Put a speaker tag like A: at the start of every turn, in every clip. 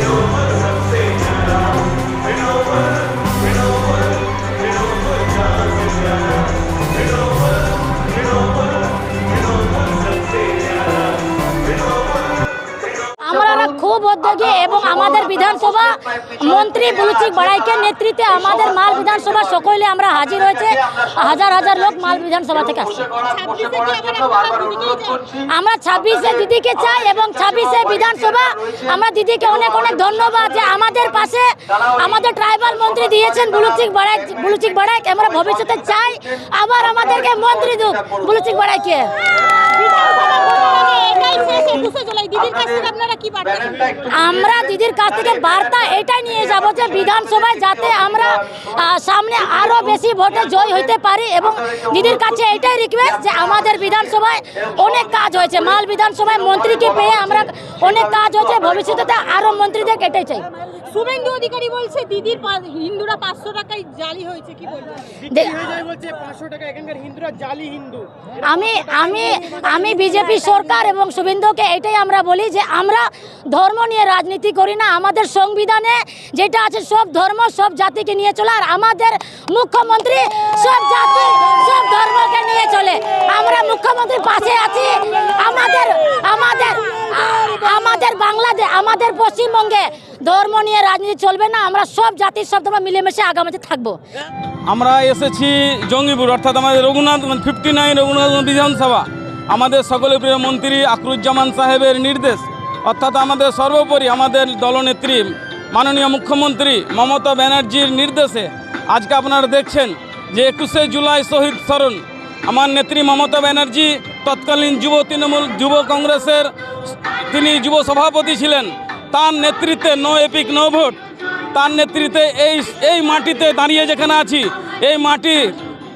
A: আমরা উদ্যোগী এবং আমাদের বিধানসভা মন্ত্রী বুলুচিক বাড়াইকে নেতৃত্বে আমাদের মাল বিধানসভা সকলে আমরা হাজির হয়েছে। হাজার হাজার লোক মাল বিধানসভা থেকে আসছে। আমরা ছাব্বিশে দিদিকে চাই এবং ছাব্বিশে বিধানসভা। আমরা দিদিকে অনেক অনেক ধন্যবাদ যে আমাদের পাশে আমাদের ট্রাইবাল মন্ত্রী দিয়েছেন বুলুচিক বাড়াই বুলুচিক বাড়াই আমরা ভবিষ্যতে চাই আবার আমাদেরকে মন্ত্রী দুক বুলুচিক বাড়াইকে। আমরা দিদির কাছ থেকে বার্তা এটাই নিয়ে যাব যে বিধানসভায় যাতে আমরা সামনে আরও বেশি ভোটে জয় হইতে পারি এবং দিদির কাছে এটাই রিকোয়েস্ট যে আমাদের বিধানসভায় অনেক কাজ হয়েছে। মাল বিধানসভায় মন্ত্রীকে পেয়ে আমরা অনেক কাজ হয়েছে। ভবিষ্যতে আরও মন্ত্রীদের এটাই চাই।
B: শুভেন্দু অধিকারী বলছে দিদির হিন্দুরা পাঁচশো টাকায় জালি হয়েছে কি বলবেন
A: দে-
C: যায় বলছে পাঁচশো টাকা এখানকার হিন্দুরা জালি হিন্দু।
A: আমি আমি আমি বিজেপি সরকার এবং শুভেন্দুকে এটাই আমরা বলি যে আমরা ধর্ম নিয়ে রাজনীতি করি না, আমাদের সংবিধানে যেটা আছে সব ধর্ম, সব জাতিকে নিয়ে চলে, আর আমাদের মুখ্যমন্ত্রী সব জাতি, সব ধর্মকে নিয়ে চলে। আমরা মুখ্যমন্ত্রীর পাশে আছি। আমাদের আমাদের আমাদের বাংলাদেশ আমাদের পশ্চিমবঙ্গে ধর্ম নিয়ে রাজনীতি চলবে না, আমরা সব জাতির সব ধর্ম মিলেমিশে আগামীতে থাকব।
D: আমরা এসেছি জঙ্গিপুর, অর্থাৎ আমাদের রঘুনাথ ফিফটি নাইন রঘুনাথ বিধানসভা। আমাদের সকলের প্রিয় মন্ত্রী আকরুজ্জামান সাহেবের নির্দেশ। অর্থাৎ আমাদের সর্বোপরি আমাদের দলনেত্রী মাননীয় মুখ্যমন্ত্রী মমতা ব্যানার্জির নির্দেশে আজকে আপনারা দেখছেন যে একুশে জুলাই শহীদ স্মরণ। আমার নেত্রী মমতা ব্যানার্জি তৎকালীন যুব তৃণমূল, যুব কংগ্রেসের তিনি যুব সভাপতি ছিলেন। তার নেতৃত্বে নো এপিক, নো ভোট। তার নেতৃত্বে এই এই মাটিতে দাঁড়িয়ে যেখানে আছি, এই মাটি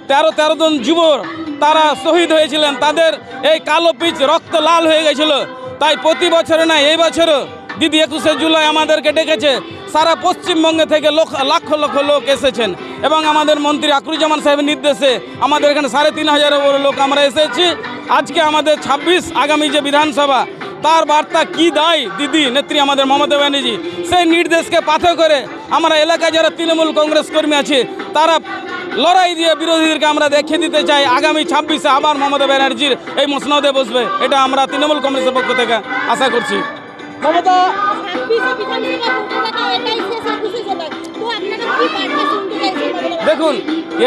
D: তেরো তেরো জন যুব তারা শহীদ হয়েছিলেন। তাদের এই কালো পিচ রক্ত লাল হয়ে গেছিল। তাই প্রতি বছরে না, এই বছরও দিদি একুশে জুলাই আমাদেরকে ডেকেছে। সারা পশ্চিমবঙ্গে থেকে লোক লক্ষ লক্ষ লোক এসেছেন এবং আমাদের মন্ত্রী আকরুজ্জামান সাহেবের নির্দেশে আমাদের এখানে সাড়ে তিন হাজারের উপরে লোক আমরা এসেছি। আজকে আমাদের ছাব্বিশ আগামী যে বিধানসভা, তার বার্তা কি দেয় দিদি, নেত্রী আমাদের মমতা ব্যানার্জি? সেই নির্দেশকে পাথর করে আমরা এলাকায় যারা তৃণমূল কংগ্রেস কর্মী আছে, তারা লড়াই দিয়ে বিরোধীদেরকে আমরা দেখিয়ে দিতে চাই আগামী ছাব্বিশে আবার মমতা ব্যানার্জির এই মসনদে বসবে। এটা আমরা তৃণমূল কংগ্রেসের পক্ষ থেকে আশা করছি।
C: মমতা!
D: দেখুন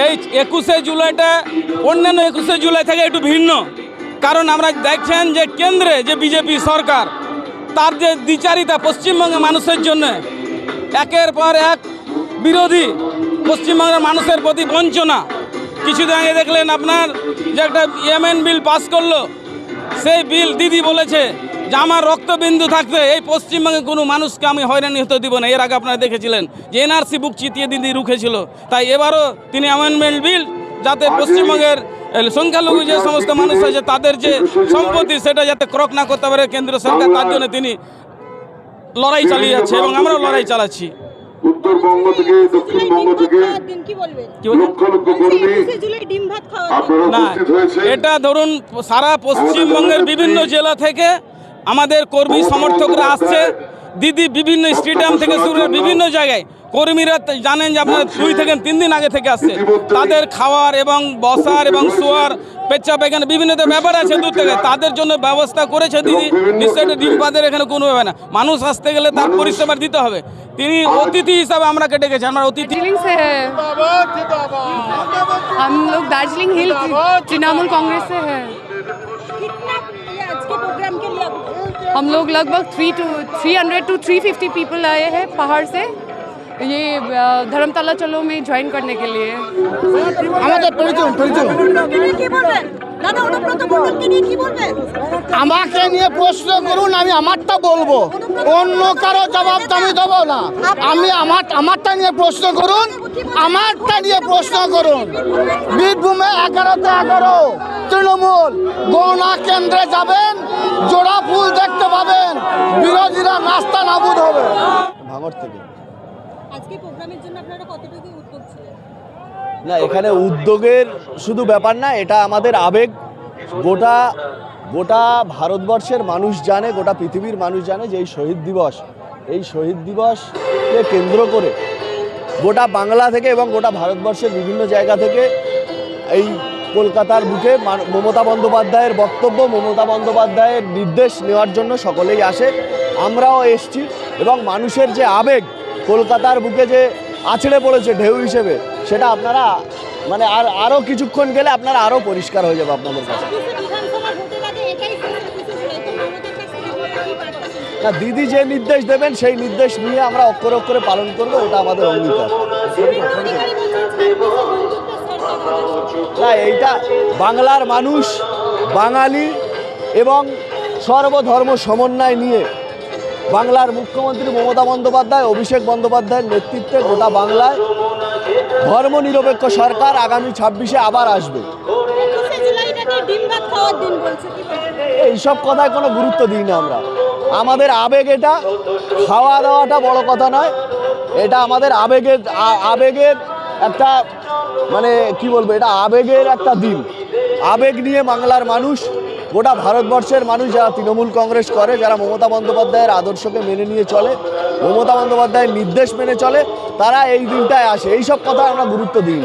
D: এই একুশে জুলাইটা অন্যান্য একুশে জুলাই থেকে একটু ভিন্ন। কারণ আমরা দেখছেন যে কেন্দ্রে যে বিজেপি সরকার তার যে দ্বিচারিতা পশ্চিমবঙ্গের মানুষের জন্য একের পর এক বিরোধী পশ্চিমবঙ্গের মানুষের প্রতি বঞ্চনা। কিছুদিন আগে দেখলেন আপনার যে একটা ইয়েমেন বিল পাস করল, সেই বিল দিদি বলেছে যে আমার রক্তবিন্দু থাকতে এই পশ্চিমবঙ্গে কোনো মানুষকে আমি হয়রানি হতে দিব না। এর আগে আপনারা দেখেছিলেন যে এনআরসি বুক চিতিয়ে দিদি রুখেছিল। তাই এবারও তিনি অ্যামেন্ডমেন্ট বিল যাতে পশ্চিমবঙ্গের সংখ্যালঘু যে সমস্ত মানুষ আছে তাদের যে সম্পত্তি, সেটা যাতে ক্রক না করতে পারে কেন্দ্র সরকার, তার জন্য তিনি লড়াই চালিয়ে যাচ্ছে এবং আমরাও লড়াই চালাচ্ছি।
E: উত্তরবঙ্গ থেকে দক্ষিণবঙ্গ থেকে
B: দিন কি বলবেন
D: কি বলছেন?
E: লক্ষ লক্ষ কর্মী
B: একুশে জুলাই ডিম ভাত খাওয়া দিন।
E: আপনারা
D: না
E: উপস্থিত হয়েছে
D: এটা ধরুন সারা পশ্চিমবঙ্গের বিভিন্ন জেলা থেকে আমাদের কর্মী সমর্থকরা আসছে। দিদি বিভিন্ন স্টেডিয়াম থেকে শুরু করে বিভিন্ন জায়গায় কর্মীরা জানেন যে আপনার দুই থেকে তিন দিন আগে থেকে আসছে। তাদের খাওয়ার এবং বসার এবং শোয়ার পেচ্ছা পায়খানা বিভিন্ন ব্যাপার আছে দূর থেকে। তাদের জন্য ব্যবস্থা করেছে দিদি। নিশ্চয়ই ডিম পাদের এখানে কোনো ব্যাপার না। মানুষ আসতে গেলে তার পরিষেবা দিতে হবে। তিনি অতিথি হিসাবে আমরা কেটে গেছি আমরা অতিথি
F: दार्जिलिंग से है हम लोग दार्जिलिंग हिल तृणमूल कांग्रेस से है
B: कितना ये आज के प्रोग्राम के लिए आप-
F: हम लोग लगभग three two three hundred two three fifty people आए हैं पहाड़ से ये अ, धर्मतला चलो में ज्वाइन करने के लिए
C: আমাকে নিয়ে প্রশ্ন করুন আমি আমারটা বলব। অন্য কারও জবাব আমি দেবো না। আমি আমার আমারটা নিয়ে প্রশ্ন করুন আমারটা নিয়ে প্রশ্ন করুন। বীরভূমে এগারোতে এগারো তৃণমূল গৌনা কেন্দ্রে যাবেন জোড়া ফুল দেখতে পাবেন বিরোধীরা নাস্তা নাবুদ হবে। ভাঙর থেকে।
B: আজকে প্রোগ্রামের জন্য আপনারা কতটুকু উদ্যোগ ছিলেন?
G: না, এখানে উদ্যোগের শুধু ব্যাপার না, এটা আমাদের আবেগ। গোটা গোটা ভারতবর্ষের মানুষ জানে, গোটা পৃথিবীর মানুষ জানে যে এই শহীদ দিবস, এই শহীদ দিবসকে কেন্দ্র করে গোটা বাংলা থেকে এবং গোটা ভারতবর্ষের বিভিন্ন জায়গা থেকে এই কলকাতার বুকে মমতা বন্দ্যোপাধ্যায়ের বক্তব্য, মমতা বন্দ্যোপাধ্যায়ের নির্দেশ নেওয়ার জন্য সকলেই আসে। আমরাও এসছি এবং মানুষের যে আবেগ, কলকাতার বুকে যে আছড়ে পড়েছে ঢেউ হিসেবে সেটা আপনারা মানে আর আরও কিছুক্ষণ গেলে আপনারা আরও পরিষ্কার হয়ে যাবে আপনাদের কাছে? না, দিদি যে নির্দেশ দেবেন, সেই নির্দেশ নিয়ে আমরা অক্ষরে অক্ষরে পালন করব এটা আমাদের অঙ্গীকার। না, এইটা বাংলার মানুষ, বাঙালি এবং সর্বধর্ম সমন্বয় নিয়ে বাংলার মুখ্যমন্ত্রী মমতা বন্দ্যোপাধ্যায় অভিষেক বন্দ্যোপাধ্যায়ের নেতৃত্বে গোটা বাংলায় ধর্মনিরপেক্ষ সরকার আগামী ছাব্বিশে আবার আসবে? এইসব কথায় কোনো গুরুত্ব দিই না আমরা। আমাদের আবেগ এটা খাওয়া দাওয়াটা বড় কথা নয়। এটা আমাদের আবেগের আবেগের একটা মানে কি বলব এটা আবেগের একটা দিন। আবেগ নিয়ে বাংলার মানুষ গোটা ভারতবর্ষের মানুষ যারা তৃণমূল কংগ্রেস করে, যারা মমতা বন্দ্যোপাধ্যায়ের আদর্শকে মেনে নিয়ে চলে, মমতা বন্দ্যোপাধ্যায়ের নির্দেশ মেনে চলে, তারা এই দিনটায় আসে। এইসব কথা আমরা গুরুত্ব দিই